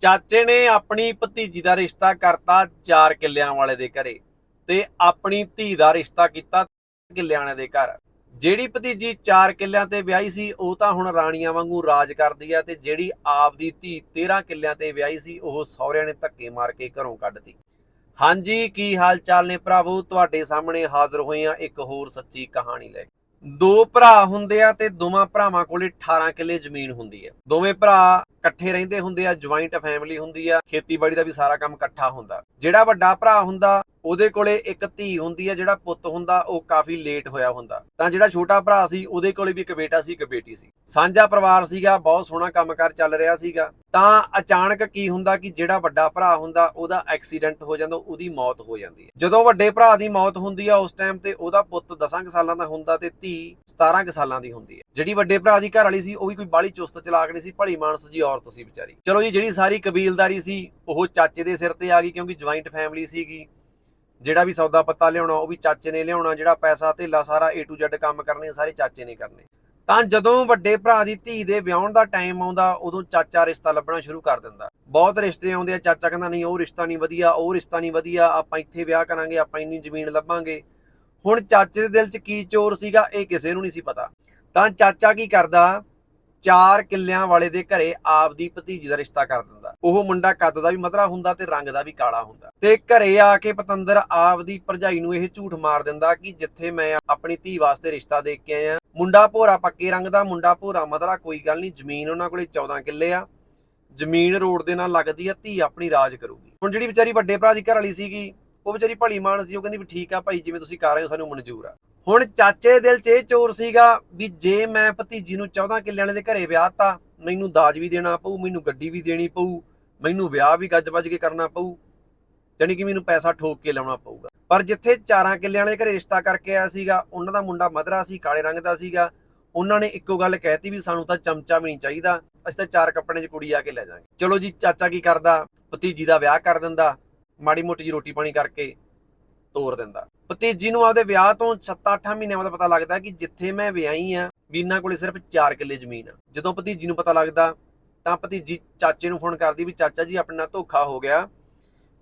ਚਾਚੇ ਨੇ ਆਪਣੀ ਭਤੀਜੀ ਦਾ ਰਿਸ਼ਤਾ ਕਰਤਾ 4 ਕਿੱਲਿਆਂ ਵਾਲੇ ਦੇ ਘਰੇ ਤੇ ਆਪਣੀ ਧੀ ਦਾ ਰਿਸ਼ਤਾ ਕੀਤਾ ਕਿੱਲਿਆਂ ਵਾਲੇ ਦੇ ਘਰ। ਜਿਹੜੀ ਭਤੀਜੀ 4 ਕਿੱਲਿਆਂ ਤੇ ਵਿਆਹੀ ਸੀ, ਉਹ ਤਾਂ ਹੁਣ ਰਾਣੀਆਂ ਵਾਂਗੂ ਰਾਜ ਕਰਦੀ ਆ ਤੇ ਜਿਹੜੀ ਆਪਦੀ ਧੀ 13 ਕਿੱਲਿਆਂ ਤੇ ਵਿਆਹੀ ਸੀ, ਉਹ ਸਹੁਰਿਆਂ ਨੇ ਧੱਕੇ ਮਾਰ ਕੇ ਘਰੋਂ ਕੱਢਤੀ। ਹਾਂਜੀ, ਕੀ ਹਾਲ ਚਾਲ ਨੇ ਭਰਾਵੋ? ਤੁਹਾਡੇ ਸਾਹਮਣੇ ਹਾਜ਼ਰ ਹੋਏ ਆ ਇੱਕ ਹੋਰ ਸੱਚੀ ਕਹਾਣੀ ਲੈ ਕੇ। ਦੋ ਭਰਾ ਹੁੰਦੇ ਆ ਤੇ ਦੋਵਾਂ ਭਰਾਵਾਂ ਕੋਲੇ 18 ਕਿੱਲੇ ਜ਼ਮੀਨ ਹੁੰਦੀ ਹੈ। ਦੋਵੇਂ ਭਰਾ ਇਕੱਠੇ ਰਹਿੰਦੇ ਹੁੰਦੇ ਆ ਜੁਆਇੰਟ ਫੈਮਿਲੀ ਹੁੰਦੀ ਆ, ਖੇਤੀਬਾੜੀ ਦਾ ਵੀ ਸਾਰਾ ਕੰਮ ਇਕੱਠਾ ਹੁੰਦਾ। ਜਿਹੜਾ ਵੱਡਾ ਭਰਾ ਹੁੰਦਾ, ਉਹਦੇ ਕੋਲੇ ਇੱਕ ਧੀ ਹੁੰਦੀ ਆ, ਜਿਹੜਾ ਪੁੱਤ ਹੁੰਦਾ, ਉਹ ਕਾਫੀ ਲੇਟ ਹੋਇਆ ਹੁੰਦਾ। ਤਾਂ ਜਿਹੜਾ ਛੋਟਾ ਭਰਾ ਸੀ, ਉਹਦੇ ਕੋਲੇ ਵੀ ਇੱਕ ਬੇਟਾ ਸੀ, ਇੱਕ ਬੇਟੀ ਸੀ। ਸਾਂਝਾ ਪਰਿਵਾਰ ਸੀਗਾ, ਬਹੁਤ ਸੋਹਣਾ ਕੰਮਕਾਰ ਚੱਲ ਰਿਹਾ ਸੀਗਾ। ਤਾਂ ਅਚਾਨਕ ਕੀ ਹੁੰਦਾ ਕਿ ਜਿਹੜਾ ਵੱਡਾ ਭਰਾ ਹੁੰਦਾ, ਉਹਦਾ ਐਕਸੀਡੈਂਟ ਹੋ ਜਾਂਦਾ, ਉਹਦੀ ਮੌਤ ਹੋ ਜਾਂਦੀ ਹੈ। ਜਦੋਂ ਵੱਡੇ ਭਰਾ ਦੀ ਮੌਤ ਹੁੰਦੀ ਆ, ਉਸ ਟਾਈਮ ਤੇ ਉਹਦਾ ਪੁੱਤ 10 ਕੁ ਸਾਲਾਂ ਦਾ ਹੁੰਦਾ ਤੇ ਧੀ 17 ਕੁ ਸਾਲਾਂ ਦੀ ਹੁੰਦੀ ਹੈ। ਜਿਹੜੀ ਵੱਡੇ ਭਰਾ ਦੀ ਘਰ ਵਾਲੀ ਸੀ, ਉਹ ਵੀ ਕੋਈ ਬਾਲੀ ਚੁਸਤ ਚਲਾਕ ਨਹੀਂ ਸੀ, ਭਲੀ ਮਾਨਸ ਜੀ ਔਰਤ ਸੀ ਵਿਚਾਰੀ। ਚਲੋ ਜੀ, ਜਿਹੜੀ ਸਾਰੀ ਕਬੀਲਦਾਰੀ ਸੀ, ਉਹ ਚਾਚੇ ਦੇ ਸਿਰ ਤੇ ਆ ਗਈ ਕਿਉਂਕਿ ਜੁਆਇੰਟ ਫੈਮਿਲੀ ਸੀਗੀ। ਜਿਹੜਾ ਵੀ ਸੌਦਾ ਪੱਤਾ ਲਿਆਉਣਾ, ਉਹ ਵੀ ਚਾਚੇ ਨੇ ਲਿਆਉਣਾ, ਜਿਹੜਾ ਪੈਸਾ, ਧੇਲਾ ਸਾਰਾ A to Z ਕੰਮ ਕਰਨੇ, ਸਾਰੇ ਚਾਚੇ ਨੇ ਕਰਨੇ। ਤਾਂ ਜਦੋਂ ਵੱਡੇ ਭਰਾ ਦੀ ਧੀ ਦੇ ਵਿਆਹਣ ਦਾ ਟਾਈਮ ਆਉਂਦਾ, ਉਦੋਂ ਚਾਚਾ ਰਿਸ਼ਤਾ ਲੱਭਣਾ ਸ਼ੁਰੂ ਕਰ ਦਿੰਦਾ। ਬਹੁਤ ਰਿਸ਼ਤੇ ਆਉਂਦੇ ਆ, ਚਾਚਾ ਕਹਿੰਦਾ, ਨਹੀਂ, ਉਹ ਰਿਸ਼ਤਾ ਨਹੀਂ ਵਧੀਆ, ਉਹ ਰਿਸ਼ਤਾ ਨਹੀਂ ਵਧੀਆ, ਆਪਾਂ ਇੱਥੇ ਵਿਆਹ ਕਰਾਂਗੇ, ਆਪਾਂ ਇੰਨੀ ਜ਼ਮੀਨ ਲੱਭਾਂਗੇ। ਹੁਣ ਚਾਚੇ ਦੇ ਦਿਲ 'ਚ ਕੀ ਚੋਰ ਸੀਗਾ, ਇਹ ਕਿਸੇ ਨੂੰ ਨਹੀਂ ਸੀ ਪਤਾ। ਤਾਂ ਚਾਚਾ ਕੀ ਕਰਦਾ? ਚਾਰ ਕਿੱਲਿਆਂ ਵਾਲੇ ਦੇ ਘਰੇ ਆਪਦੀ ਭਤੀਜੀ ਦਾ ਰਿਸ਼ਤਾ ਕਰ ਦਿੰਦਾ। ਉਹ ਮੁੰਡਾ ਕੱਦ ਦਾ ਵੀ ਮਧਰਾ ਹੁੰਦਾ ਤੇ ਰੰਗ ਦਾ ਵੀ ਕਾਲਾ ਹੁੰਦਾ। ਤੇ ਘਰੇ ਆ ਕੇ ਪਤੰਦਰ ਆਪਦੀ ਭਰਜਾਈ ਨੂੰ ਇਹ ਝੂਠ ਮਾਰ ਦਿੰਦਾ ਕਿ ਜਿੱਥੇ ਮੈਂ ਆਪਣੀ ਧੀ ਵਾਸਤੇ ਰਿਸ਼ਤਾ ਦੇਖ ਕੇ ਆਇਆ। ਮੁੰਡਾ ਭੋਰਾ ਪੱਕੇ ਰੰਗ ਦਾ, ਮੁੰਡਾ ਭੋਰਾ ਮਧਰਾ, ਕੋਈ ਗੱਲ ਨਹੀਂ, ਜ਼ਮੀਨ ਉਹਨਾਂ ਕੋਲੇ 14 ਕਿੱਲੇ ਆ। ਜ਼ਮੀਨ ਰੋਡ ਦੇ ਨਾਲ ਲੱਗਦੀ ਆ, ਧੀ ਆਪਣੀ ਰਾਜ ਕਰੂਗੀ। ਹੁਣ ਜਿਹੜੀ ਵਿਚਾਰੀ ਵੱਡੇ ਭਰਾ ਦੀ ਘਰ ਵਾਲੀ ਸੀਗੀ, ਉਹ ਵਿਚਾਰੀ ਭਲੀ ਮਾਨ ਸੀ, ਉਹ ਕਹਿੰਦੀ ਵੀ ਠੀਕ ਆ ਭਾਈ, ਜਿਵੇਂ ਤੁਸੀਂ ਕਰ ਰਹੇ ਹੋ, ਸਾਨੂੰ ਮਨਜ਼ੂਰ ਆ। ਹੁਣ ਚਾਚੇ ਦਿਲ 'ਚ ਇਹ ਚੋਰ ਸੀਗਾ ਵੀ ਜੇ ਮੈਂ ਭਤੀਜੀ ਨੂੰ 14 ਕਿੱਲਿਆਂ ਦੇ ਘਰੇ ਵਿਆਹਤਾ, ਮੈਨੂੰ ਦਾਜ ਵੀ ਦੇਣਾ ਪਊ, ਮੈਨੂੰ ਗੱਡੀ ਵੀ ਦੇਣੀ ਪਊ, ਮੈਨੂੰ ਵਿਆਹ ਵੀ ਗੱਜ-ਵੱਜ ਕੇ ਕਰਨਾ ਪਊ, ਜਾਣੀ ਕਿ ਮੈਨੂੰ ਪੈਸਾ ਠੋਕ ਕੇ ਲਾਉਣਾ ਪਊਗਾ। ਪਰ ਜਿੱਥੇ ਚਾਰਾਂ ਕਿੱਲਿਆਂ ਵਾਲੇ ਘਰੇ ਰਿਸ਼ਤਾ ਕਰਕੇ ਆਇਆ ਸੀਗਾ, ਉਹਨਾਂ ਦਾ ਮੁੰਡਾ ਮਧਰਾ ਸੀ, ਕਾਲੇ ਰੰਗ ਦਾ ਸੀਗਾ, ਉਹਨਾਂ ਨੇ ਇੱਕੋ ਗੱਲ ਕਹਿਤੀ ਵੀ ਸਾਨੂੰ ਤਾਂ ਚਮਚਾ ਵੀ ਨਹੀਂ ਚਾਹੀਦਾ, ਅਸੀਂ ਤਾਂ ਚਾਰ ਕੱਪੜੇ 'ਚ ਕੁੜੀ ਆ ਕੇ ਲੈ ਜਾਾਂਗੇ। ਚਲੋ ਜੀ, ਚਾਚਾ ਕੀ ਕਰਦਾ? ਭਤੀਜੀ ਦਾ ਵਿਆਹ ਕਰ ਦਿੰਦਾ, ਮਾੜੀ ਮੋਟੀ ਜੀ ਰੋਟੀ ਪਾਣੀ ਕਰਕੇ ਤੋਰ ਦਿੰਦਾ। ਭਤੀਜੀ ਨੂੰ ਆਪਦੇ ਵਿਆਹ ਤੋਂ 7-8 ਮਹੀਨਿਆਂ ਬਾਅਦ ਪਤਾ ਲੱਗਦਾ ਕਿ ਜਿੱਥੇ ਮੈਂ ਵਿਆਹੀ ਆ ਵੀ ਕੋਲੇ ਸਿਰਫ 4 ਕਿੱਲੇ ਜ਼ਮੀਨ ਆ। ਜਦੋਂ ਭਤੀਜੀ ਨੂੰ ਪਤਾ ਲੱਗਦਾ, ਤਾਂ ਭਤੀਜੀ ਚਾਚੇ ਨੂੰ ਫੋਨ ਕਰਦੀ ਵੀ ਚਾਚਾ ਜੀ, ਆਪਣੇ ਨਾਲ ਧੋਖਾ ਹੋ ਗਿਆ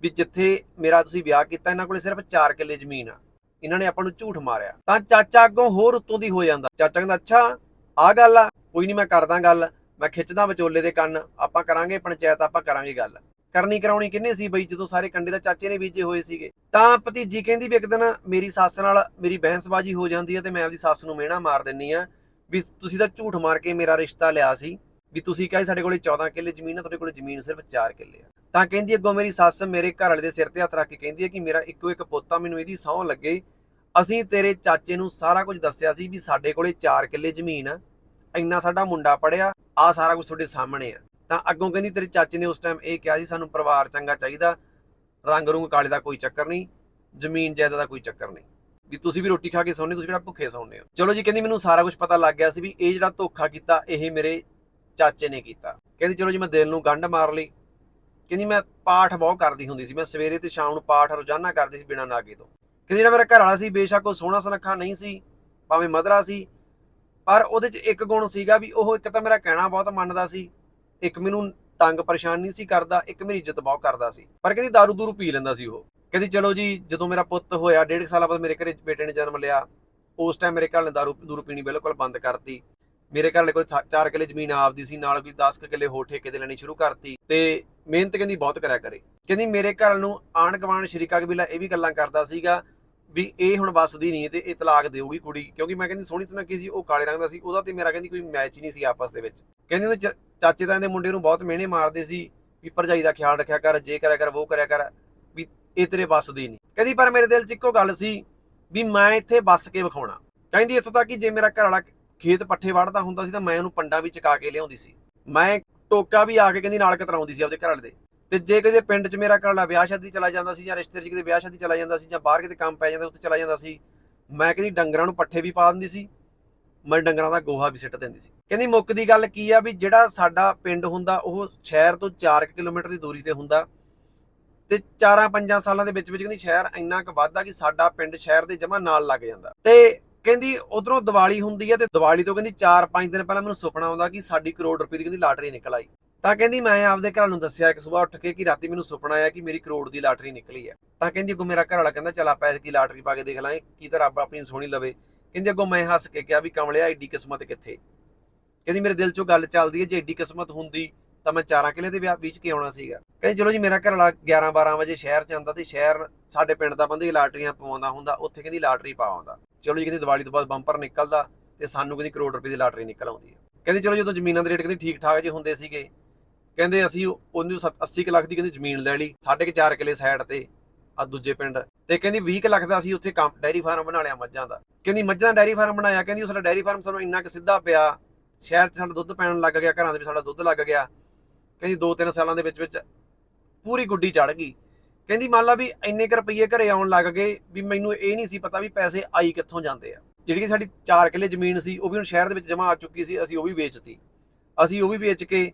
ਵੀ ਜਿੱਥੇ ਮੇਰਾ ਤੁਸੀਂ ਵਿਆਹ ਕੀਤਾ, ਇਹਨਾਂ ਕੋਲੇ ਸਿਰਫ 4 ਕਿੱਲੇ ਜ਼ਮੀਨ ਆ। ਇਹਨਾਂ ਨੇ ਆਪਾਂ ਨੂੰ ਝੂਠ ਮਾਰਿਆ। ਤਾਂ ਚਾਚਾ ਅੱਗੋਂ ਹੋਰ ਉੱਤੋਂ ਦੀ ਹੋ ਜਾਂਦਾ। ਚਾਚਾ ਕਹਿੰਦਾ, ਅੱਛਾ ਆ ਗੱਲ ਆ, ਕੋਈ ਨਹੀਂ, ਮੈਂ ਕਰਦਾ ਗੱਲ। ਮੈਂ ਖਿੱਚਦਾ ਵਿਚੋਲੇ ਦੇ ਕੰਨ, ਆਪਾਂ ਕਰਾਂਗੇ ਪੰਚਾਇਤ, ਆਪਾਂ ਕਰਾਂਗੇ ਗੱਲ। ਕਰਨੀ ਕਰਾਉਣੀ ਕਿੰਨੇ ਸੀ ਬਈ, ਜਦੋਂ ਸਾਰੇ ਕੰਡੇ ਦਾ ਚਾਚੇ ਨੇ ਬੀਜੇ ਹੋਏ ਸੀਗੇ। ਤਾਂ ਭਤੀਜੀ ਕਹਿੰਦੀ ਵੀ ਇੱਕ ਦਿਨ ਮੇਰੀ ਸੱਸ ਨਾਲ ਮੇਰੀ ਬਹਿਸਬਾਜ਼ੀ ਹੋ ਜਾਂਦੀ ਹੈ ਤੇ ਮੈਂ ਆਪਦੀ ਸੱਸ ਨੂੰ ਮਿਹਣਾ ਮਾਰ ਦਿੰਨੀ ਆ ਵੀ ਤੁਸੀਂ ਤਾਂ ਝੂਠ ਮਾਰ ਕੇ ਮੇਰਾ ਰਿਸ਼ਤਾ ਲਿਆ ਸੀ, ਵੀ ਤੁਸੀਂ ਕਹੇ ਸਾਡੇ ਕੋਲੇ 14 ਕਿੱਲੇ ਜ਼ਮੀਨ ਆ, ਤੁਹਾਡੇ ਕੋਲੇ ਜ਼ਮੀਨ ਸਿਰਫ 4 ਕਿੱਲੇ ਆ। ਤਾਂ ਕਹਿੰਦੀ ਅੱਗੋਂ ਮੇਰੀ ਸੱਸ ਮੇਰੇ ਘਰ ਵਾਲੇ ਦੇ ਸਿਰ ਤੇ ਹੱਥ ਰੱਖ ਕੇ ਕਹਿੰਦੀ ਹੈ ਕਿ ਮੇਰਾ ਇੱਕੋ ਇੱਕ ਪੁੱਤ ਆ, ਮੈਨੂੰ ਇਹਦੀ ਸਹੁੰ ਲੱਗੇ। ਅਸੀਂ ਤੇਰੇ ਚਾਚੇ ਨੂੰ ਸਾਰਾ ਕੁਝ ਦੱਸਿਆ ਸੀ ਵੀ ਸਾਡੇ ਕੋਲੇ 4 ਕਿੱਲੇ ਜ਼ਮੀਨ ਆ, ਇੰਨਾ ਸਾਡਾ ਮੁੰਡਾ ਪੜਿਆ ਆ ਸਾਰਾ ਕੁਝ ਤੁਹਾਡੇ ਸਾਹਮਣੇ ਆ। ਤਾਂ ਅੱਗੋਂ ਕਹਿੰਦੀ, ਤੇਰੇ ਚਾਚੇ ਨੇ ਉਸ ਟਾਈਮ ਇਹ ਕਿਹਾ ਸੀ, ਸਾਨੂੰ ਪਰਿਵਾਰ ਚੰਗਾ ਚਾਹੀਦਾ। ਰੰਗ ਰੂੰਗ ਕਾਲੇ ਦਾ ਕੋਈ ਚੱਕਰ ਨਹੀਂ, ਜ਼ਮੀਨ ਜਾਇਦਾਦ ਦਾ ਕੋਈ ਚੱਕਰ ਨਹੀਂ। ਵੀ ਤੁਸੀਂ ਵੀ ਰੋਟੀ ਖਾ ਕੇ ਸੌਂਦੇ, ਤੁਸੀਂ ਕਿਹੜਾ ਭੁੱਖੇ ਸੌਂਦੇ ਹੋ? ਚਲੋ ਜੀ, ਕਹਿੰਦੀ, ਮੈਨੂੰ ਸਾਰਾ ਕੁਝ ਪਤਾ ਲੱਗ ਗਿਆ ਸੀ ਵੀ ਇਹ ਜਿਹੜਾ ਧੋਖਾ ਕੀਤਾ, ਇਹ ਮੇਰੇ ਚਾਚੇ ਨੇ ਕੀਤਾ। ਕਹਿੰਦੀ, ਚਲੋ ਜੀ, ਮੈਂ ਦਿਲ ਨੂੰ ਗੰਢ ਮਾਰ ਲਈ। ਕਹਿੰਦੀ, ਮੈਂ ਪਾਠ ਬਹੁਤ ਕਰਦੀ ਹੁੰਦੀ ਸੀ। ਮੈਂ ਸਵੇਰੇ ਤੇ ਸ਼ਾਮ ਨੂੰ ਪਾਠ ਰੋਜ਼ਾਨਾ ਕਰਦੀ ਸੀ ਬਿਨਾਂ ਨਾਗੇ ਤੋਂ। ਕਹਿੰਦੀ, ਜਿਹੜਾ ਮੇਰਾ ਘਰ ਵਾਲਾ ਸੀ, ਬੇਸ਼ੱਕ ਉਹ ਸੋਹਣਾ ਸੁਨੱਖਾ ਨਹੀਂ ਸੀ, ਭਾਵੇਂ ਮਧਰਾ ਸੀ, ਪਰ ਉਹਦੇ 'ਚ ਇੱਕ ਗੁਣ ਸੀਗਾ ਵੀ ਉਹ ਇੱਕ ਤਾਂ ਮੇਰਾ ਕਹਿਣਾ ਬਹੁਤ ਮੰਨਦਾ ਸੀ ਇੱਕ ਮੈਨੂੰ ਤੰਗ ਪਰੇਸ਼ਾਨ ਨਹੀਂ ਸੀ ਕਰਦਾ, ਇੱਕ ਮੇਰੀ ਇੱਜ਼ਤ ਬਹੁਤ ਕਰਦਾ ਸੀ। ਪਰ ਕਹਿੰਦੀ ਦਾਰੂ ਦੂਰੂ ਪੀ ਲੈਂਦਾ ਸੀ ਉਹ। ਕਹਿੰਦੀ ਚਲੋ ਜੀ, ਜਦੋਂ ਮੇਰਾ ਪੁੱਤ ਹੋਇਆ, ਡੇਢ ਕੁ ਸਾਲਾਂ ਬਾਅਦ ਮੇਰੇ ਘਰੇ ਬੇਟੇ ਨੇ ਜਨਮ ਲਿਆ, ਉਸ ਟਾਈਮ ਮੇਰੇ ਘਰ ਨੇ ਦਾਰੂ ਦੂਰੂ ਪੀਣੀ ਬਿਲਕੁਲ ਬੰਦ ਕਰਤੀ। ਮੇਰੇ ਘਰ ਵਾਲੇ ਕੋਲ 4 ਕਿੱਲੇ ਜ਼ਮੀਨ ਆਪਦੀ ਸੀ, ਨਾਲ ਕੋਈ 10 ਕੁ ਕਿੱਲੇ ਹੋਰ ਠੇਕੇ ਤੇ ਲੈਣੀ ਸ਼ੁਰੂ ਕਰਤੀ ਤੇ ਮਿਹਨਤ ਕਹਿੰਦੀ ਬਹੁਤ ਕਰਿਆ ਕਰੇ। ਕਹਿੰਦੀ ਮੇਰੇ ਘਰ ਨੂੰ ਆਣ ਗਵਾਣ ਸ਼ਰੀਕਾ ਕਬੀਲਾ ਇਹ ਵੀ ਗੱਲਾਂ ਕਰਦਾ ਸੀਗਾ ਵੀ ਇਹ ਹੁਣ ਵੱਸਦੀ ਨਹੀਂ, ਤੇ ਇਹ ਤਲਾਕ ਦੇਊਗੀ ਕੁੜੀ, ਕਿਉਂਕਿ ਮੈਂ ਕਹਿੰਦੀ ਸੋਹਣੀ ਸੁਣਾਕੀ ਸੀ, ਉਹ ਕਾਲੇ ਰੰਗ ਦਾ ਸੀ, ਉਹਦਾ ਤੇ ਮੇਰਾ ਕਹਿੰਦੀ ਕੋਈ ਮੈਚ ਹੀ ਨਹੀਂ ਸੀ ਆਪਸ ਦੇ ਵਿੱਚ। ਕਹਿੰਦੀ ਉਹ ਚਾਚੇ ਤਾਏ ਇਹਦੇ ਮੁੰਡੇ ਨੂੰ ਬਹੁਤ ਮਿਹਣੇ ਮਾਰਦੇ ਸੀ ਵੀ ਭਰਜਾਈ ਦਾ ਖਿਆਲ ਰੱਖਿਆ ਕਰ, ਜੇ ਕਰਿਆ ਕਰ ਉਹ ਕਰਿਆ ਕਰ, ਵੀ ਇਹ ਤੇਰੇ ਵੱਸ ਦੀ ਨਹੀਂ। ਕਹਿੰਦੀ, ਪਰ ਮੇਰੇ ਦਿਲ 'ਚ ਇੱਕੋ ਗੱਲ ਸੀ ਵੀ ਮੈਂ ਇੱਥੇ ਵੱਸ ਕੇ ਵਿਖਾਉਣਾ। ਕਹਿੰਦੀ, ਇੱਥੋਂ ਤੱਕ ਕਿ ਜੇ ਮੇਰਾ ਘਰ ਵਾਲਾ ਖੇਤ ਪੱਠੇ ਵੜਦਾ ਹੁੰਦਾ ਸੀ ਤਾਂ ਮੈਂ ਉਹਨੂੰ ਪੰਡਾ ਵੀ ਚਕਾ ਕੇ ਲਿਆਉਂਦੀ ਸੀ। ਮੈਂ ਟੋਕਾ ਵੀ ਆ ਕੇ ਕਹਿੰਦੀ ਨਾਲ ਕਤਰਾਉਂਦੀ ਸੀ ਆਪਦੇ ਘਰ ਵਾਲੇ ਦੇ। ਤੇ ਜੇ ਕਿਤੇ ਪਿੰਡ 'ਚ ਮੇਰਾ ਘਰ ਵਾਲਾ ਵਿਆਹ ਸ਼ਾਦੀ ਚਲਾ ਜਾਂਦਾ ਸੀ ਜਾਂ ਰਿਸ਼ਤੇ 'ਚ ਕਿਤੇ ਵਿਆਹ ਸ਼ਾਦੀ ਚਲਾ ਜਾਂਦਾ ਸੀ ਜਾਂ ਬਾਹਰ ਕਿਤੇ ਕੰਮ ਪੈ ਜਾਂਦਾ ਉੱਥੇ ਚਲਾ ਜਾਂਦਾ ਸੀ, ਮੈਂ ਕਹਿੰਦੀ ਡੰਗਰਾਂ ਨੂੰ ਪੱਠੇ ਵੀ ਪਾ ਦਿੰਦੀ ਸੀ। ਮੈਂ ਡੰਗਰਾਂ ਦਾ ਗੋਹਾ ਵੀ ਸਿੱਟ ਦਿੰਦੀ ਸੀ। ਕਹਿੰਦੀ ਮੁੱਕ ਦੀ ਗੱਲ ਕੀ ਆ ਵੀ ਜਿਹੜਾ ਸਾਡਾ ਪਿੰਡ ਹੁੰਦਾ, ਉਹ ਸ਼ਹਿਰ ਤੋਂ 4 ਕਿਲੋਮੀਟਰ ਦੀ ਦੂਰੀ ਤੇ ਹੁੰਦਾ ਤੇ 4-5 ਸਾਲਾਂ ਦੇ ਵਿੱਚ ਵਿੱਚ ਕਹਿੰਦੀ ਸ਼ਹਿਰ ਇੰਨਾ ਕੁ ਵੱਧਦਾ ਕਿ ਸਾਡਾ ਪਿੰਡ ਸ਼ਹਿਰ ਦੇ ਜਮਾ ਨਾਲ ਲੱਗ ਜਾਂਦਾ। ਤੇ ਕਹਿੰਦੀ ਉਧਰੋਂ ਦੀਵਾਲੀ ਹੁੰਦੀ ਹੈ ਤੇ ਦੀਵਾਲੀ ਤੋਂ ਕਹਿੰਦੀ 4-5 ਦਿਨ ਪਹਿਲਾਂ ਮੈਨੂੰ ਸੁਪਨਾ ਆਉਂਦਾ ਕਿ ਸਾਡੀ ਕਰੋੜ ਰੁਪਏ ਦੀ ਕਹਿੰਦੀ ਲਾਟਰੀ ਨਿਕਲ ਆਈ। ਤਾਂ ਕਹਿੰਦੀ ਮੈਂ ਆਪਦੇ ਘਰ ਨੂੰ ਦੱਸਿਆ ਇੱਕ ਸਵੇਰ ਉੱਠ ਕੇ ਕਿ ਰਾਤੀ ਮੈਨੂੰ ਸੁਪਨਾ ਆਇਆ ਕਿ ਮੇਰੀ ਕਰੋੜ ਦੀ ਲਾਟਰੀ ਨਿਕਲੀ ਹੈ ਤਾਂ ਕਹਿੰਦੀ ਅੱਗੋਂ ਮੇਰਾ ਘਰ ਵਾਲਾ ਕਹਿੰਦਾ, ਚਲ ਆਪਾਂ ਐਤਕੀ ਲਾਟਰੀ ਪਾ ਕੇ ਦੇਖ ਲਾਂਗੇ, ਕੀ ਤਾਂ ਰੱਬ ਆਪਣੀ ਸੋਹਣੀ ਲਵੇ। ਕਹਿੰਦੀ, ਅੱਗੋਂ ਮੈਂ ਹੱਸ ਕੇ ਕਿਹਾ ਵੀ ਕਮਲਿਆ, ਐਡੀ ਕਿਸਮਤ ਕਿੱਥੇ? ਕਹਿੰਦੀ, ਮੇਰੇ ਦਿਲ 'ਚੋਂ ਗੱਲ ਚੱਲਦੀ ਹੈ, ਜੇ ਐਡੀ ਕਿਸਮਤ ਹੁੰਦੀ ਤਾਂ ਮੈਂ ਚਾਰਾਂ ਕਿਲੇ ਦੇ ਵਿਆਹ, ਵਿੱਚ ਕੇ ਆਉਣਾ ਸੀਗਾ? ਕਹਿੰਦੀ, ਚਲੋ ਜੀ, ਮੇਰਾ ਘਰ ਵਾਲਾ 11 12 ਵਜੇ ਸ਼ਹਿਰ 'ਚ ਆਉਂਦਾ ਤੇ ਸ਼ਹਿਰ ਸਾਡੇ ਪਿੰਡ ਦਾ ਬੰਦੇ ਲਾਟਰੀਆਂ ਪਵਾਉਂਦਾ ਹੁੰਦਾ, ਉੱਥੇ ਕਹਿੰਦੀ ਲਾਟਰੀ ਪਾ ਆਉਂਦਾ ਚਲੋ ਜੀ, ਕਹਿੰਦੀ ਦੀਵਾਲੀ ਤੋਂ ਬਾਅਦ ਬੰਪਰ ਨਿਕਲਦਾ ਤੇ ਸਾਨੂੰ ਕਹਿੰਦੀ ਕਰੋੜ ਰੁਪਏ ਦੀ ਲਾਟਰੀ ਨਿਕਲ ਆਉਂਦੀ ਹੈ। ਕਹਿੰਦੀ, ਚਲੋ ਜਦੋਂ ਜ਼ਮੀਨਾਂ ਦੇ ਰੇਟ ਕਹਿੰਦੀ ਠੀਕ ਠਾਕ ਜੇ ਹੁੰਦੇ ਸੀਗੇ। ਕਹਿੰਦੇ, ਅਸੀਂ ਉਹਨੂੰ 80 ਕੁ ਲੱਖ ਦੀ ਕਹਿੰਦੀ ਜ਼ਮੀਨ ਲੈ ਲਈ, ਸਾਢੇ ਕੁ ਚਾਰ ਕਿਲੇ ਸਾਈਡ ਤੇ। ਆ ਦੂਜੇ ਪਿੰਡ। ਤੇ ਕਹਿੰਦੀ 20 ਕੁ ਲੱਖ ਦਾ ਅਸੀਂ ਉੱਥੇ ਕੰਮ, ਡੈਰੀ ਫਾਰਮ ਬਣਾ ਲਿਆ ਮੱਝਾਂ ਦਾ। ਕਹਿੰਦੀ ਮੱਝਾਂ ਦਾ ਡੈਰੀ ਫਾਰਮ ਬਣਾਇਆ, ਕਹਿੰਦੀ ਉਹ ਸਾਡਾ ਡੈਰੀ ਫਾਰਮ ਸਾਨੂੰ ਇੰਨਾ ਕੁ ਸਿੱਧਾ ਪਿਆ। ਸ਼ਹਿਰ 'ਚ ਸਾਡਾ ਦੁੱਧ ਪੈਣ ਲੱਗ ਗਿਆ, ਘਰਾਂ ਦੇ ਵਿੱਚ ਸਾਡਾ ਦੁੱਧ ਲੱਗ ਗਿਆ। ਕਹਿੰਦੀ 2-3 ਸਾਲਾਂ ਦੇ ਵਿੱਚ ਵਿੱਚ ਪੂਰੀ ਗੁੱਡੀ ਚੜ ਗਈ। ਕਹਿੰਦੀ ਮੰਨ ਲਾ ਵੀ ਇੰਨੇ ਕੁ ਰੁਪਈਏ ਘਰੇ ਆਉਣ ਲੱਗ ਗਏ ਵੀ ਮੈਨੂੰ ਇਹ ਨਹੀਂ ਸੀ ਪਤਾ ਵੀ ਪੈਸੇ ਆਈ ਕਿੱਥੋਂ ਜਾਂਦੇ ਆ। ਜਿਹੜੀ ਕਿ ਸਾਡੀ 4 ਕਿੱਲੇ ਜ਼ਮੀਨ ਸੀ, ਉਹ ਵੀ ਹੁਣ ਸ਼ਹਿਰ ਦੇ ਵਿੱਚ ਜਮਾ ਆ ਚੁੱਕੀ ਸੀ, ਅਸੀਂ ਉਹ ਵੀ ਵੇਚਤੀ। ਅਸੀਂ ਉਹ ਵੀ ਵੇਚ ਕੇ,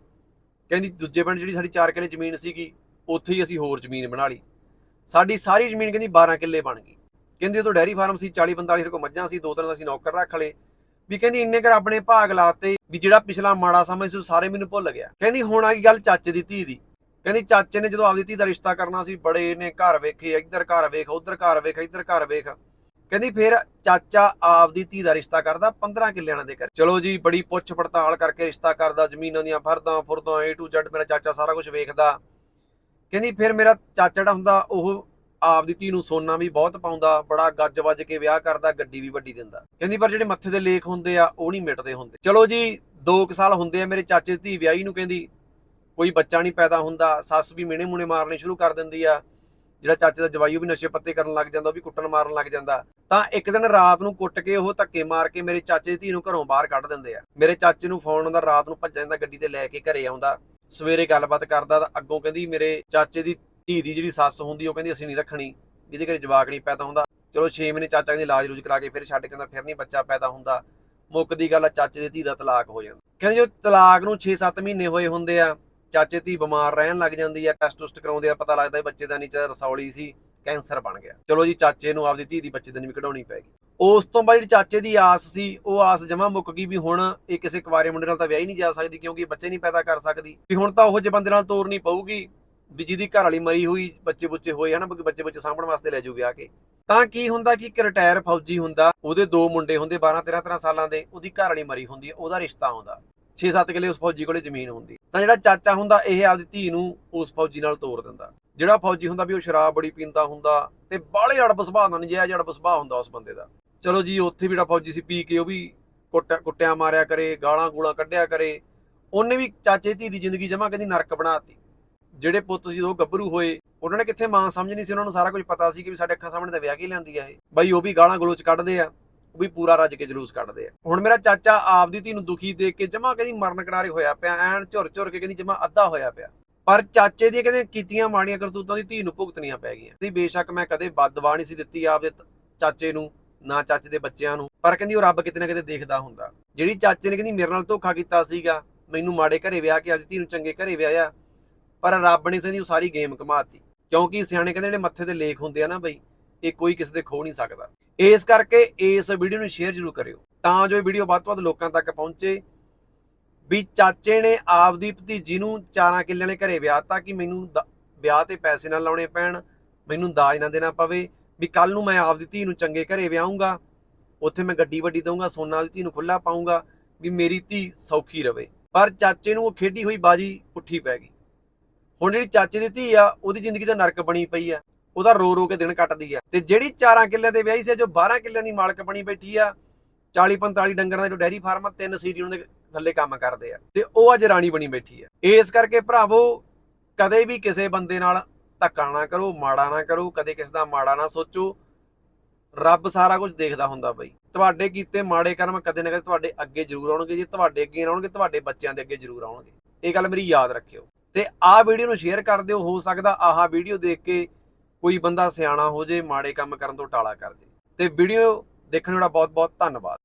ਕਹਿੰਦੀ ਦੂਜੇ ਪਿੰਡ ਜਿਹੜੀ ਸਾਡੀ 4 ਕਿੱਲੇ ਜ਼ਮੀਨ ਸੀਗੀ, ਉੱਥੇ ਹੀ ਅਸੀਂ ਹੋਰ ਜ਼ਮੀਨ ਬਣਾ ਲਈ। ਸਾਡੀ ਸਾਰੀ ਜ਼ਮੀਨ ਕਹਿੰਦੀ 12 ਕਿੱਲੇ ਬਣ ਗਈ। ਕਹਿੰਦੀ ਉਦੋਂ ਡੈਰੀ ਫਾਰਮ ਸੀ 40 45 ਰੁਪਏ ਮੱਝਾਂ ਸੀ ਦੋ ਤਿੰਨ ਅਸੀਂ ਨੌਕਰ ਰੱਖ ਲਏ। ਵੀ ਕਹਿੰਦੀ ਇੰਨੇ ਕਰ ਆਪਣੇ ਭਾਗ ਲਾਤੇ ਵੀ ਜਿਹੜਾ ਪਿਛਲਾ ਮਾੜਾ ਸਮਾਂ ਸੀ ਉਹ ਸਾਰੇ ਮੈਨੂੰ ਭੁੱਲ ਗਿਆ। ਕਹਿੰਦੀ ਹੁਣ ਆ ਗਈ ਗੱਲ ਚਾਚੇ ਦੀ ਧੀ ਦੀ। ਕਹਿੰਦੀ ਚਾਚੇ ਨੇ ਜਦੋਂ ਆਪਦੀ ਧੀ ਦਾ ਰਿਸ਼ਤਾ ਕਰਨਾ ਸੀ, ਬੜੇ ਨੇ ਘਰ ਵੇਖੇ, ਇੱਧਰ ਘਰ ਵੇਖ, ਉੱਧਰ ਘਰ ਵੇਖ, ਇੱਧਰ ਘਰ ਵੇਖ। ਕਹਿੰਦੀ ਫਿਰ ਚਾਚਾ ਆਪਦੀ ਧੀ ਦਾ ਰਿਸ਼ਤਾ ਕਰਦਾ 15 ਕਿੱਲਿਆਂ ਦੇ ਘਰ। ਚਲੋ ਜੀ, ਬੜੀ ਪੁੱਛ ਪੜਤਾਲ ਕਰਕੇ ਰਿਸ਼ਤਾ ਕਰਦਾ, ਜ਼ਮੀਨਾਂ ਦੀਆਂ ਫਰਦਾਂ ਫੁਰਦਾਂ A to Z ਮੇਰਾ ਚਾਚਾ ਸਾਰਾ ਕੁਝ ਵੇਖਦਾ। ਕਹਿੰਦੀ ਫਿਰ ਮੇਰਾ ਚਾਚਾ ਜਿਹੜਾ ਹੁੰਦਾ, ਉਹ ਆਪਦੀ ਧੀ ਨੂੰ ਸੋਨਾ ਵੀ ਬਹੁਤ ਪਾਉਂਦਾ, ਬੜਾ ਗੱਜ ਵੱਜ ਕੇ ਵਿਆਹ ਕਰਦਾ, ਗੱਡੀ ਵੀ ਵੱਡੀ ਦਿੰਦਾ। ਕਹਿੰਦੀ ਪਰ ਜਿਹੜੇ ਮੱਥੇ ਦੇ ਲੇਖ ਹੁੰਦੇ ਆ, ਉਹ ਨਹੀਂ ਮਿਟਦੇ ਹੁੰਦੇ। ਚਲੋ ਜੀ 2 ਸਾਲ ਹੁੰਦੇ ਆ ਮੇਰੇ ਚਾਚੇ ਦੀ ਧੀ ਵਿਆਹੀ ਨੂੰ, ਕਹਿੰਦੀ ਕੋਈ ਬੱਚਾ ਨਹੀਂ ਪੈਦਾ ਹੁੰਦਾ, ਸੱਸ ਵੀ ਮਿਹਣੇ ਮੁਣੇ ਮਾਰਨੇ ਸ਼ੁਰੂ ਕਰ ਦਿੰਦੀ ਆ। ਜਿਹੜਾ ਚਾਚੇ ਦਾ ਜਵਾਈ ਉਹ ਵੀ ਨਸ਼ੇ ਪੱਤੇ ਕਰਨ ਲੱਗ ਜਾਂਦਾ, ਉਹ ਵੀ ਕੁੱਟਣ ਮਾਰਨ ਲੱਗ ਜਾਂਦਾ। ਤਾਂ ਇੱਕ ਦਿਨ ਰਾਤ ਨੂੰ ਕੁੱਟ ਕੇ ਉਹ ਧੱਕੇ ਮਾਰ ਕੇ ਮੇਰੇ ਚਾਚੇ ਦੀ ਧੀ ਨੂੰ ਘਰੋਂ ਬਾਹਰ ਕੱਢ ਦਿੰਦੇ ਆ। ਮੇਰੇ ਚਾਚੇ ਨੂੰ ਫੋਨ ਆਉਂਦਾ, ਰਾਤ ਨੂੰ ਭੱਜ ਜਾਂਦਾ ਗੱਡੀ ਤੇ ਲੈ ਕੇ ਘਰੇ ਆਉਂਦਾ। ਸਵੇਰੇ ਗੱਲਬਾਤ ਕਰਦਾ ਤਾਂ ਅੱਗੋਂ ਕਹਿੰਦੀ ਮੇਰੇ ਚਾਚੇ ਦੀ ਧੀ ਦੀ ਜਿਹੜੀ ਸੱਸ ਹੁੰਦੀ, ਉਹ ਕਹਿੰਦੀ ਅਸੀਂ ਨਹੀਂ ਰੱਖਣੀ। ਜਿਹਦੇ ਘਰੇ ਜਵਾਕ ਨਹੀਂ ਪੈਦਾ ਹੁੰਦਾ। ਚਲੋ 6 ਮਹੀਨੇ ਚਾਚਾ ਕਹਿੰਦੀ ਇਲਾਜ ਰੂਜ ਕਰਾ ਕੇ ਫਿਰ ਛੱਡ ਕਹਿੰਦਾ ਫਿਰ ਨਹੀਂ ਬੱਚਾ ਪੈਦਾ ਹੁੰਦਾ। ਮੁੱਕਦੀ ਗੱਲ ਆ, ਚਾਚੇ ਦੀ ਧੀ ਦਾ ਤਲਾਕ ਹੋ ਜਾਂਦਾ। ਕਹਿੰਦੇ ਜੋ ਤਲਾਕ ਨੂੰ 6-7 ਮਹੀਨੇ ਹੋਏ ਹੁੰਦੇ ਆ, ਚਾਚੇ ਧੀ ਬਿਮਾਰ ਰਹਿਣ ਲੱਗ ਜਾਂਦੀ ਆ ਟੈਸਟ ਟੁਸਟ ਕਰਾਉਂਦੇ ਆ, ਪਤਾ ਲੱਗਦਾ ਬੱਚੇ ਦਾ ਨੀਚੇ ਰਸੌਲੀ ਸੀ, ਕੈਂਸਰ ਬਣ ਗਿਆ। ਚਲੋ ਜੀ, ਚਾਚੇ ਨੂੰ ਆਪਦੀ ਧੀ ਦੀ ਬੱਚੇ ਦੀ ਵੀ ਕਢਾਉਣੀ ਪੈ ਗਈ। ਉਸ ਤੋਂ ਬਾਅਦ ਜਿਹੜੀ ਚਾਚੇ ਦੀ ਆਸ ਸੀ, ਉਹ ਆਸ ਜਮਾ ਮੁੱਕ ਗਈ ਵੀ ਹੁਣ ਇਹ ਕਿਸੇ ਕੁਵਾਰੇ ਮੁੰਡੇ ਨਾਲ ਤਾਂ ਵਿਆਹ ਹੀ ਨਹੀਂ ਜਾ ਸਕਦੀ ਕਿਉਂਕਿ ਬੱਚੇ ਨਹੀਂ ਪੈਦਾ ਕਰ ਸਕਦੀ। ਵੀ ਹੁਣ ਤਾਂ ਉਹ ਜਿਹੇ ਬੰਦੇ ਨਾਲ ਤੋਰਨੀ ਪਊਗੀ, ਵੀ ਜਿਹਦੀ ਘਰ ਵਾਲੀ ਮਰੀ ਹੋਈ ਬੱਚੇ ਬੁੱਚੇ ਹੋਏ, ਹਨਾ ਬੱਚੇ ਬੱਚੇ ਸਾਂਭਣ ਵਾਸਤੇ ਲੈ ਜੂ ਵਿਆਹ ਕੇ। ਤਾਂ ਕੀ ਹੁੰਦਾ ਕਿ ਇੱਕ ਰਿਟਾਇਰ ਫੌਜੀ ਹੁੰਦਾ, ਉਹਦੇ ਦੋ ਮੁੰਡੇ ਹੁੰਦੇ 12 13 13 ਸਾਲਾਂ ਦੇ, ਉਹਦੀ ਘਰ ਵਾਲੀ ਮਰੀ ਹੁੰਦੀ ਹੈ, ਉਹਦਾ ਰਿਸ਼ਤਾ ਆਉਂਦਾ। 6-7 ਕਿੱਲੇ ਉਸ ਫੌਜੀ ਕੋਲੇ ਜ਼ਮੀਨ ਹੁੰਦੀ। ਤਾਂ ਜਿਹੜਾ ਚਾਚਾ ਹੁੰਦਾ, ਇਹ ਆਪਦੀ ਧੀ ਨੂੰ ਉਸ ਫੌਜੀ ਨਾਲ ਤੋਰ ਦਿੰਦਾ। ਜਿਹੜਾ ਫੌਜੀ ਹੁੰਦਾ ਵੀ ਉਹ ਸ਼ਰਾਬ ਬੜੀ ਪੀਂਦਾ ਹੁੰਦਾ ਤੇ ਬਾਹਲੇ ਅੜਬ ਸੁਭਾਅ ਦਾ ਨਜਾਇਜ਼ ਅੜਬ ਸੁਭਾਅ ਹੁੰਦਾ ਉਸ ਬੰਦੇ ਦਾ। ਚਲੋ ਜੀ, ਉੱਥੇ ਵੀ ਜਿਹੜਾ ਫੌਜੀ ਸੀ ਪੀ ਕੇ ਉਹ ਵੀ ਕੁੱਟ, ਕੁੱਟਿਆ ਮਾਰਿਆ ਕਰੇ, ਗਾਲਾਂ ਗੂਲਾਂ ਕੱਢਿਆ ਕਰੇ। ਉਹਨੇ ਵੀ ਚਾਚੇ ਧੀ ਦੀ ਜ਼ਿੰਦਗੀ ਜਮਾ ਕਹਿੰਦੀ ਨਰਕ ਬਣਾਤੀ। ਜਿਹੜੇ ਪੁੱਤ ਸੀ ਉਹ ਗੱਭਰੂ ਹੋਏ। ਉਹਨਾਂ ਨੇ ਕਿੱਥੇ ਮਾਂ ਸਮਝਣੀ ਸੀ ਉਹਨਾਂ ਨੂੰ ਸਾਰਾ ਕੁਝ ਪਤਾ ਸੀ ਕਿ ਵੀ ਸਾਡੇ ਅੱਖਾਂ ਸਾਹਮਣੇ ਤਾਂ ਵਿਆਹ ਕੀ ਲਿਆਂਦੀ ਆ ਇਹ। ਬਾਈ ਉਹ ਵੀ ਗਾਲਾਂ ਗਲੋਚ ਕੱਢਦੇ ਆ, ਉਹ ਵੀ ਪੂਰਾ ਰੱਜ ਕੇ ਜਲੂਸ ਕੱਢਦੇ ਆ। ਹੁਣ ਮੇਰਾ ਚਾਚਾ ਆਪਦੀ ਧੀ ਨੂੰ ਦੁਖੀ ਦੇਖ ਕੇ ਜਮਾ ਕਹਿੰਦੀ ਮਰਨ ਕਿਨਾਰੇ ਹੋਇਆ ਪਿਆ, ਐਨ ਝੁਰ ਝੁਰ ਕੇ ਕਹਿੰਦੀ ਜਮਾ ਅੱਧਾ ਹੋਇਆ ਪਿਆ। ਪਰ ਚਾਚੇ ਦੀ ਕਹਿੰਦੇ ਕੀਤੀਆਂ ਮਾੜੀਆਂ ਕਰਤੂਤਾਂ ਦੀ ਧੀ ਨੂੰ ਭੁਗਤਣੀਆਂ ਪੈ ਗਈਆਂ। ਤੇ ਬੇਸ਼ੱਕ ਮੈਂ ਕਦੇ ਬਦਦੁਆ ਨਹੀਂ ਸੀ ਦਿੱਤੀ ਆਪਦੇ ਚਾਚੇ ਨੂੰ, ਨਾ ਚਾਚੇ ਦੇ ਬੱਚਿਆਂ ਨੂੰ। ਪਰ ਕਹਿੰਦੀ, ਉਹ ਰੱਬ ਕਿਤੇ ਨਾ ਕਿਤੇ ਦੇਖਦਾ ਹੁੰਦਾ। ਜਿਹੜੀ ਚਾਚੇ ਨੇ ਕਹਿੰਦੀ, ਮੇਰੇ ਨਾਲ ਧੋਖਾ ਕੀਤਾ ਸੀਗਾ, ਮੈਨੂੰ ਮਾੜੇ ਘਰੇ ਵਿਆਹ ਕੇ ਅੱਜ ਧੀ ਨੂੰ ਚੰਗੇ ਘਰੇ ਵਿਆਹਿਆ, ਪਰ ਰੱਬ ਨੇ ਕਹਿੰਦੀ, ਉਹ ਸਾਰੀ ਗੇਮ ਘਮਾਤੀ। ਕਿਉਂਕਿ ਸਿਆਣੇ ਕਹਿੰਦੇ, ਜਿਹੜੇ ਮੱਥੇ ਤੇ ਲੇਖ ਹੁੰਦੇ ਆ ਨਾ ਬਈ, ਇਹ ਕੋਈ ਕਿਸੇ ਦੇ ਖੋ ਨਹੀਂ ਸਕਦਾ। ਇਸ ਕਰਕੇ ਇਸ ਵੀਡੀਓ ਨੂੰ ਸ਼ੇਅਰ ਜ਼ਰੂਰ ਕਰਿਓ, ਤਾਂ ਜੋ ਇਹ ਵੀਡੀਓ ਵੱਧ ਤੋਂ ਵੱਧ ਲੋਕਾਂ ਤੱਕ ਪਹੁੰਚੇ ਵੀ ਚਾਚੇ ਨੇ ਆਪਦੀ ਭਤੀਜੀ ਨੂੰ ਚਾਰਾਂ ਕਿੱਲਿਆਂ ਦੇ ਘਰੇ ਵਿਆਹਤਾ ਕਿ ਮੈਨੂੰ ਵਿਆਹ ਤੇ ਪੈਸੇ ਨਾ ਲਾਉਣੇ ਪੈਣ, ਮੈਨੂੰ ਦਾਜ ਨਾ ਦੇਣਾ ਪਵੇ, ਵੀ ਕੱਲ ਨੂੰ ਮੈਂ ਆਪਦੀ ਧੀ ਨੂੰ ਚੰਗੇ ਘਰੇ ਵਿਆਹੂੰਗਾ, ਉੱਥੇ ਮੈਂ ਗੱਡੀ ਵੱਡੀ ਦਊਂਗਾ, ਸੋਨਾ ਆਪਦੀ ਧੀ ਨੂੰ ਖੁੱਲਾ ਪਾਉਂਗਾ ਵੀ ਮੇਰੀ ਧੀ ਸੌਖੀ ਰਵੇ। ਪਰ ਚਾਚੇ ਨੂੰ ਉਹ ਖੇਡੀ ਹੋਈ ਬਾਜੀ ਪੁੱਠੀ ਪੈ ਗਈ। ਹੁਣ ਜਿਹੜੀ ਚਾਚੇ ਦੀ ਧੀ ਆ, ਉਹਦੀ ਜ਼ਿੰਦਗੀ ਦਾ ਨਰਕ ਬਣੀ ਪਈ ਆ। ਉਹਦਾ ਰੋ ਰੋ ਕੇ ਦਿਨ ਕੱਟਦੀ ਆ। ਤੇ ਜਿਹੜੀ ਚਾਰਾਂ ਕਿੱਲਿਆਂ ਦੇ ਵਿਆਹੀ ਸੀ, ਜੋ 12 ਕਿੱਲਿਆਂ ਦੀ ਮਾਲਕ ਬਣੀ ਬੈਠੀ ਆ 40 45 ਡੰਗਰਾਂ ਦਾ ਜੋ ਡੈਰੀ ਫਾਰਮ ਆ, ਤਿੰਨ ਸੀਰੀ ਉਹਨਾਂ ਦੇ ਥੱਲੇ ਕੰਮ ਕਰਦੇ ਆ। ਤੇ ਉਹ ਅੱਜ ਰਾਣੀ ਬਣੀ ਬੈਠੀ ਆ। ਇਸ ਕਰਕੇ ਭਰਾਵੋ, ਕਦੇ ਵੀ ਕਿਸੇ ਬੰਦੇ ਨਾਲ ਧੱਕਾ ਨਾ ਕਰੋ, ਮਾੜਾ ਨਾ ਕਰੋ, ਕਦੇ ਕਿਸੇ ਦਾ ਮਾੜਾ ਨਾ ਸੋਚੋ। ਰੱਬ ਸਾਰਾ ਕੁਝ ਦੇਖਦਾ ਹੁੰਦਾ ਬਈ। ਤੁਹਾਡੇ ਕੀਤੇ ਮਾੜੇ ਕਰਮ ਕਦੇ ਨਾ ਕਦੇ ਤੁਹਾਡੇ ਅੱਗੇ ਜ਼ਰੂਰ ਆਉਣਗੇ। ਜੇ ਤੁਹਾਡੇ ਅੱਗੇ ਆਉਣਗੇ, ਤੁਹਾਡੇ ਬੱਚਿਆਂ ਦੇ ਅੱਗੇ ਜ਼ਰੂਰ ਆਉਣਗੇ। ਇਹ ਗੱਲ ਮੇਰੀ ਯਾਦ ਰੱਖਿਓ। ਤੇ ਆਹ ਵੀਡੀਓ ਨੂੰ ਸ਼ੇਅਰ ਕਰ ਦਿਓ। ਹੋ ਸਕਦਾ ਆਹ ਵੀਡੀਓ ਦੇਖ ਕੇ ਕੋਈ ਬੰਦਾ ਸਿਆਣਾ ਹੋ ਜੇ, ਮਾੜੇ ਕੰਮ ਕਰਨ ਤੋਂ ਟਾਲਾ ਕਰ ਜੇ। ਤੇ ਵੀਡੀਓ ਦੇਖਣ ਵਾਲਾ ਬਹੁਤ ਬਹੁਤ ਧੰਨਵਾਦ।